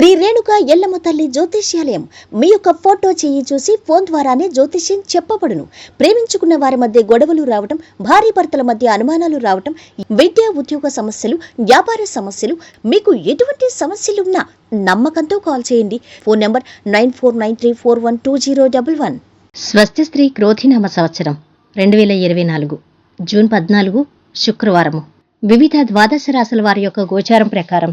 శ్రీ రేణుక ఎల్లమ్మ తల్లి జ్యోతిష్యాలయం. మీ యొక్క ఫోటో చేయి చూసి ఫోన్ ద్వారానే జ్యోతిష్యం చెప్పబడును. ప్రేమించుకున్న వారి మధ్య గొడవలు రావటం భార్య భర్తల మధ్య అనుమానాలు రావటం విద్యా ఉద్యోగ సమస్యలు వ్యాపార సమస్యలు మీకు ఎటువంటి సమస్యలున్నా నమ్మకంతో కాల్ చేయండి. Phone number nine four nine three four one two zero double one. స్వస్తి స్త్రీ క్రోధినామ సంవత్సరం రెండు వేల ఇరవై నాలుగు జూన్ పద్నాలుగు శుక్రవారము. వివిధ ద్వాదశ రాశుల వారి యొక్క గోచారం ప్రకారం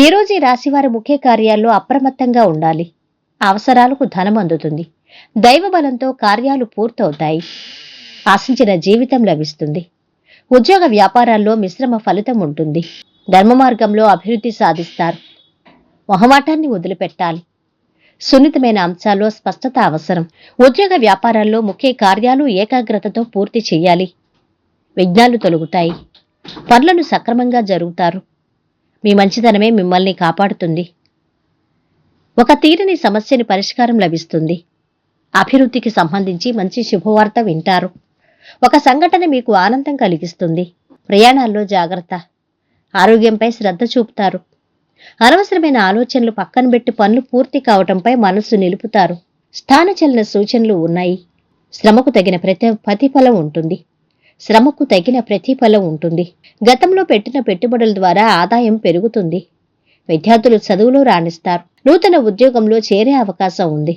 ఈ ఈ రాశివారి ముఖ్య కార్యాల్లో అప్రమత్తంగా ఉండాలి. అవసరాలకు ధనం అందుతుంది దైవ బలంతో కార్యాలు పూర్తవుతాయి. ఆశించిన జీవితం లభిస్తుంది. ఉద్యోగ వ్యాపారాల్లో మిశ్రమ ఫలితం ఉంటుంది. ధర్మ మార్గంలో అభివృద్ధి సాధిస్తారు. మొహమాటాన్ని వదిలిపెట్టాలి. సున్నితమైన అంశాల్లో స్పష్టత అవసరం. ఉద్యోగ వ్యాపారాల్లో ముఖ్య కార్యాలు ఏకాగ్రతతో పూర్తి చేయాలి. విఘ్నాలు తొలుగుతాయి. పనులను సక్రమంగా జరుగుతారు. మీ మంచితనమే మిమ్మల్ని కాపాడుతుంది. ఒక తీరని సమస్యని పరిష్కారం లభిస్తుంది. అభివృద్ధికి సంబంధించి మంచి శుభవార్త వింటారు. ఒక సంఘటన మీకు ఆనందం కలిగిస్తుంది. ప్రయాణాల్లో జాగ్రత్త. ఆరోగ్యంపై శ్రద్ధ చూపుతారు. అనవసరమైన ఆలోచనలు పక్కన పెట్టి పనులు పూర్తి కావటంపై మనస్సు నిలుపుతారు. స్థానచలన సూచనలు ఉన్నాయి. శ్రమకు తగిన ప్రతి ప్రతిఫలం ఉంటుంది. శ్రమకు తగిన ప్రతిఫలం ఉంటుంది. గతంలో పెట్టిన పెట్టుబడుల ద్వారా ఆదాయం పెరుగుతుంది. విద్యార్థులు చదువులో రాణిస్తారు. నూతన ఉద్యోగంలో చేరే అవకాశం ఉంది.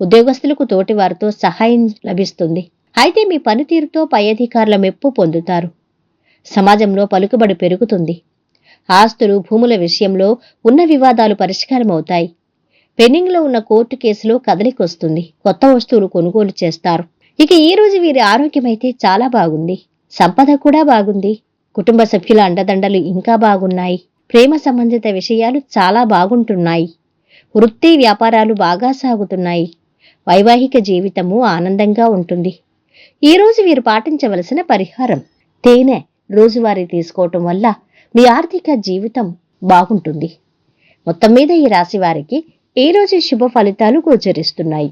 ఉద్యోగస్తులకు తోటివారితో సహాయం లభిస్తుంది. అయితే మీ పనితీరుతో పై అధికారుల మెప్పు పొందుతారు. సమాజంలో పలుకుబడి పెరుగుతుంది. ఆస్తులు భూముల విషయంలో ఉన్న వివాదాలు పరిష్కారమవుతాయి. పెండింగ్లో ఉన్న కోర్టు కేసులో కదలికొస్తుంది. కొత్త వస్తువులు కొనుగోలు చేస్తారు. ఇక ఈ రోజు వీరి ఆరోగ్యం అయితే చాలా బాగుంది. సంపద కూడా బాగుంది. కుటుంబ సభ్యుల అండదండలు ఇంకా బాగున్నాయి. ప్రేమ సంబంధిత విషయాలు చాలా బాగుంటున్నాయి. వృత్తి వ్యాపారాలు బాగా సాగుతున్నాయి. వైవాహిక జీవితము ఆనందంగా ఉంటుంది. ఈ రోజు వీరు పాటించవలసిన పరిహారం తేనె రోజువారీ తీసుకోవటం వల్ల మీ ఆర్థిక జీవితం బాగుంటుంది. మొత్తం మీద ఈ రాశి వారికి ఈ రోజు శుభ ఫలితాలు గోచరిస్తున్నాయి.